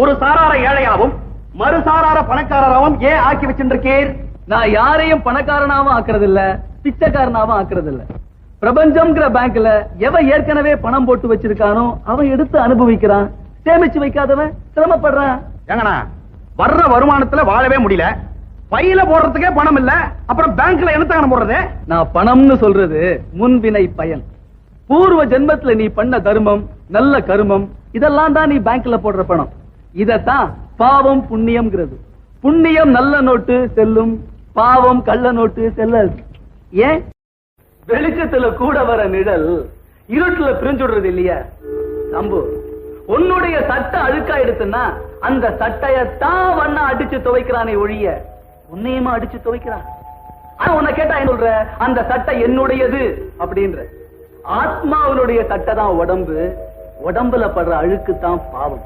ஒரு சாரார ஏழையாவும் மறு சாரார பணக்காரராவும் ஏன் ஆக்கி வச்சிருக்கீர் நான் யாரையும் பணக்காரனாவும் ஆக்குறது இல்ல பிச்சைக்காரனாவும் ஆக்குறது இல்ல பிரபஞ்சம்ங்கிற பேங்க்ல எவன் ஏற்கனவே பணம் போட்டு வச்சிருக்கானோ அவன் எடுத்து அனுபவிக்கிறான். சேமிச்சு வைக்காதவன் சிரமப்படுறான். ஏங்கண்ணா வர்ற வருமானத்துல வாழவே முடியல. பையில போடுறதுக்கே பணம் இல்ல அப்புறம் பேங்க்ல என்னத்தாங்க போடுறது? நான் பணம்னு சொல்றது முன்வினை பயன். பூர்வ ஜென்மத்துல நீ பண்ண தர்மம் நல்ல கருமம் இதெல்லாம் தான் நீ பேங்க்ல போடுற பணம். இதத்தான் பாவம் புண்ணியம்ங்கிறது. புண்ணியம் நல்ல நோட்டு செல்லும் பாவம் கள்ள நோட்டு செல்லாது ஏன்? வெளிச்சத்துல கூட வர நிழல் இருட்டுல பிரிஞ்சுடுறது இல்லையா? நம்பு உன்னுடைய சட்டை அழுக்கா எடுத்துன்னா அந்த சட்டையத்தான் வண்ண அடிச்சு துவைக்கிறானே ஒழிய உன்னையுமா அடிச்சு துவைக்கிறான்? ஆனா உன்னை கேட்டா என்ன சொல்ற? அந்த சட்டை என்னுடையது அப்படின்ற. ஆத்மாவினுடைய சட்டை தான் உடம்பு. உடம்புல படுற அழுக்கு தான் பாவம்.